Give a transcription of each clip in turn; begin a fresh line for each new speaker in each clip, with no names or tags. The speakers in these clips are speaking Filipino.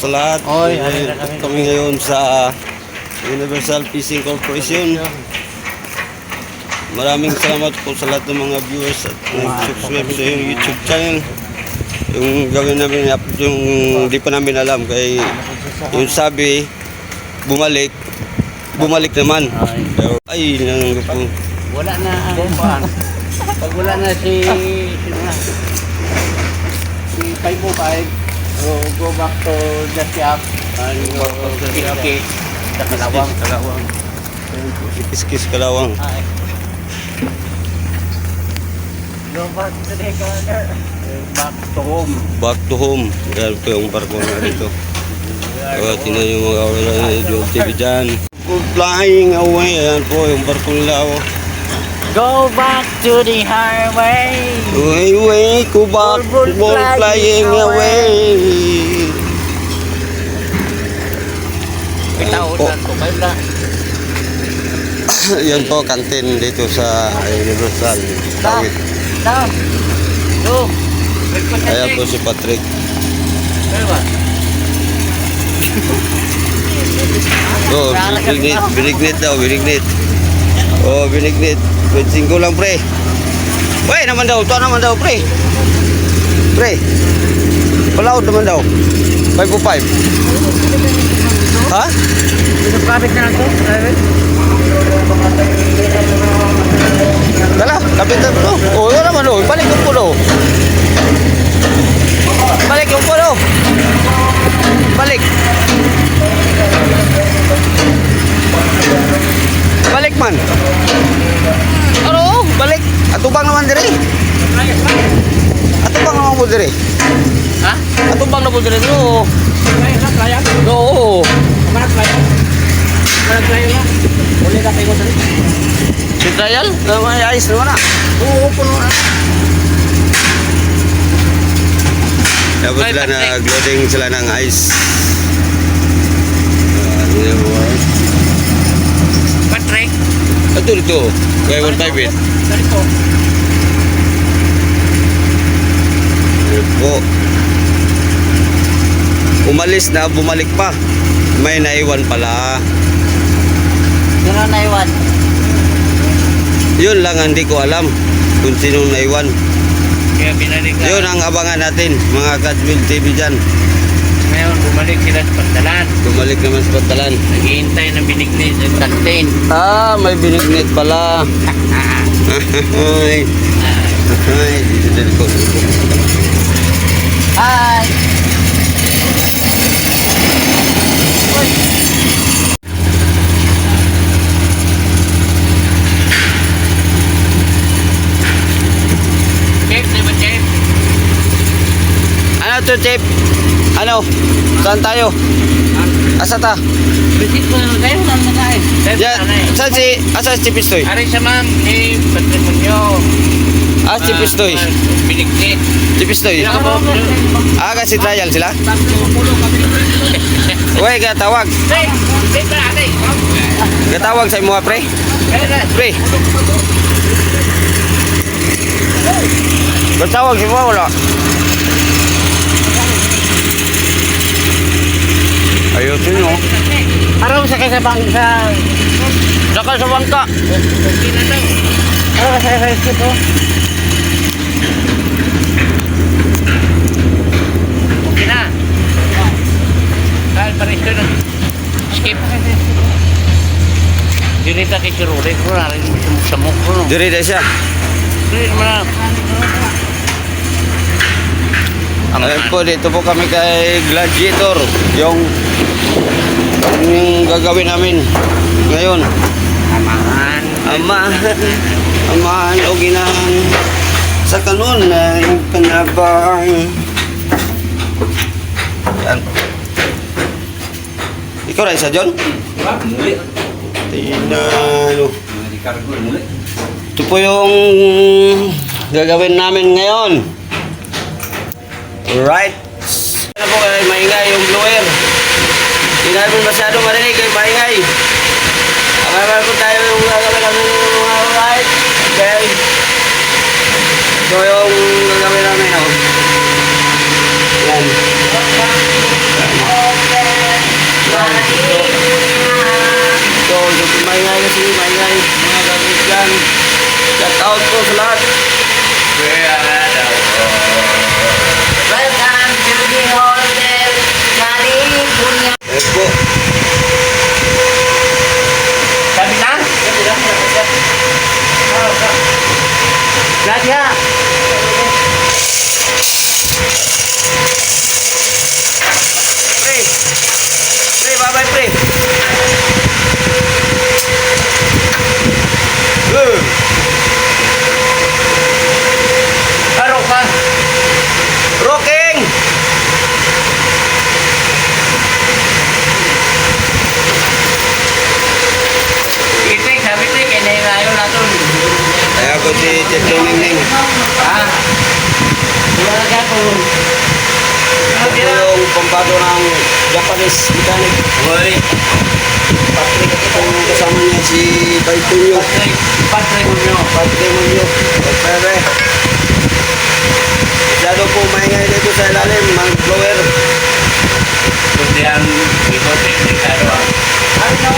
sa lahat.
Oy, halika kami.
kami ngayon sa Universal Fishing Corporation. Maraming salamat po sa lahat ng mga viewers at nag-subscribe sa yung YouTube channel. Yung gawin namin yung di pa namin alam kay yung sabi bumalik bumalik naman.
Ay.
Pero, ay, nang po.
Wala na ang. Pag wala na si... Na? Si 505, so go back to the shop and go to the cake sa Kalawang.
Kalawang. Kiskis Kalawang.
Ay. Go back to the corner. Back to home.
Back to home. Dahil po yung barko na dito. Kaya tinan yung mga wala na yung TV dyan. Flying away. Ayan po yung barko nila. Oh.
Go back to the highway.
Away, away, go back.
Ball
Ball
flying
flying away. Po.
na ko kayo na.
Yan po, kantin dito sa Universal. Tawid.
Down. Go.
Ayan po si Patrick.
Ba?
Oh, binignit, binignit daw, binignit. Oh, binignit. Wait, singko lang, pre. Wey, naman daw, to naman daw, pre. Pre. Palaod naman daw. 5 5. Ha?
Pinapakabit na ako.
Dala,
Kaya na. Uli ka kayo sa
Si trial? May ayos naman na.
Oo, puno na.
Tapos
Ay,
sila
Patrick.
nag-loading sila ng ice. Ah,
Patrick.
Ito dito. Kaya 158.
Ganito.
Ayun po. Umalis na, bumalik pa. May naiwan pala.
Sino na iwan?
Yun lang ang hindi ko alam kung sinong naiwan.
Kaya binalik ka.
Yun ang abangan natin, mga Catwill TV dyan.
Ngayon, bumalik sila sa pagdalan.
Bumalik naman sa Patalan.
Naghihintay ng binignis at kantin.
Ah, may binignit pala. Ay, ay, dito din ko.
Hi! Chef, di ba chef?
Chip? Ano? Saan tayo? Asa ta?
Visit mo naman kayo, saan na tayo? Nanay.
saan si, asa si Pistoy?
Ari sa ma'am, ni Patrimonio.
Ah, si Pistoy.
Binignis.
Si Pistoy.
Sila ka ba?
Ah, kasi trial sila? Uy, gatawag. Gatawag sa mga pre. Pre. Gatawag si mga wala. Ayusin mo.
Araw sa kaya sa bang sa...
Saka sa bangka.
Okay na daw. Araw sa kaya sa ito. Okay na. Dahil pares ko na. Skip. Dirita kay si Rure ko na rin sa mukha no.
Diri na siya.
Dili mo na. Ang
Ayun po, dito po kami kay Gladiator. Yung, yung gagawin namin ngayon.
amahan.
Amahan, amahan o ginahan sa kanon na yung panabang. Yan. Ikaw rin sa John? Tinalo. Ito po yung gagawin namin ngayon. Right. Ano po kay maingay yung blower. Huwag mong masyado marinig kayo maingay. Amamal po tayo yung gagawin ng alright. Okay. So yung gagawin namin oh. Yan. So, so maingay kasi maingay mga gamit dyan. Shout out po sa lahat.
Kaya,
daw. Japanese mechanic.
Hoy,
Patrick, itong kasama niya si Taitunyo.
Patrick, Patrick mo nyo.
Patrick Munyo. Pere. Masyado po maingay dito sa ilalim, mga blower.
Kundi ang ikaw teknikado ah.
Ano?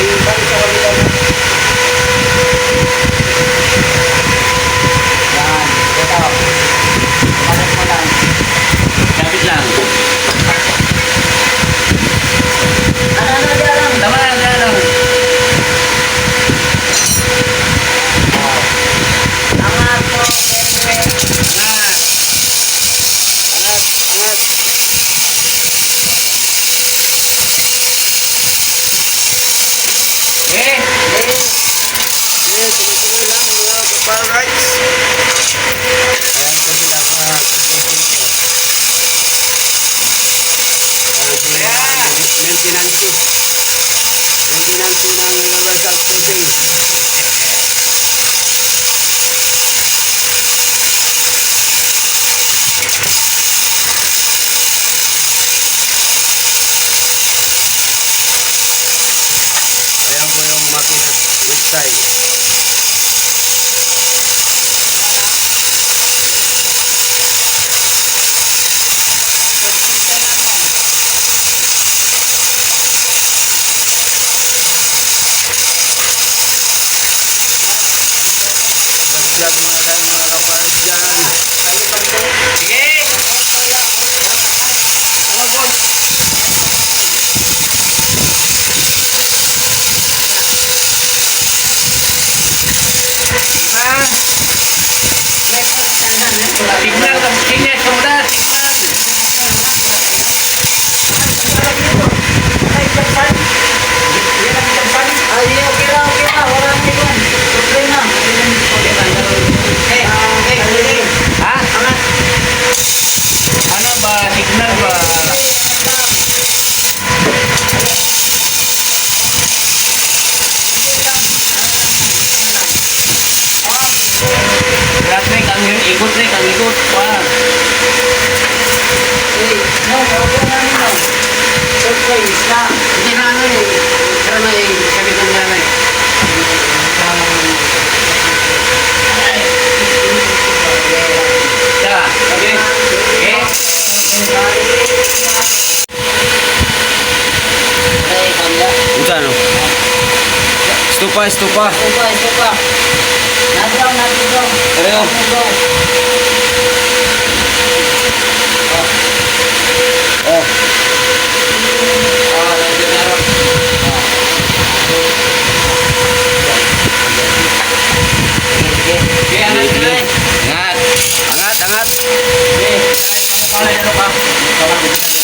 Ibang sa kanila na.
Yan, ito. Panas mo lang.
Kapit lang. tignan, tingnan, tumdas. Traffic, ang ikot rin, ang ikot. Pa.
Eh, no, okay lang yun. Surprise na. Hindi na ano eh. Pero may kapitan na na eh.
Okay. Okay.
Kanda.
Unsa no? Stupa, stupa.
Ito, ito pa. Nadaw, nadaw.
Pareho.
Nadaw.
Oh.
Oh, nandiyan na ron. Okay, angat ka na eh.
Angat. Angat, angat.
Okay. Ano yan pa? Wala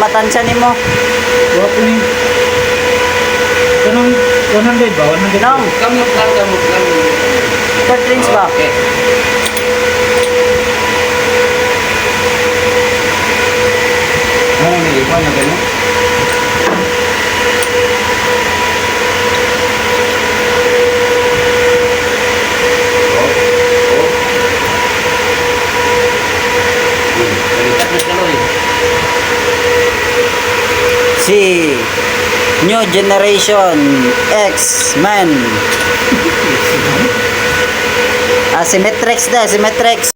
matansya ni mo.
Wapo ni.
Kanang
100 ba? 100 No. Kamot lang, kamot lang.
Third range ba?
Okay.
Ano, may iwan na gano'n?
Si New Generation X-Men. Ah, si Matrix na, si Matrix.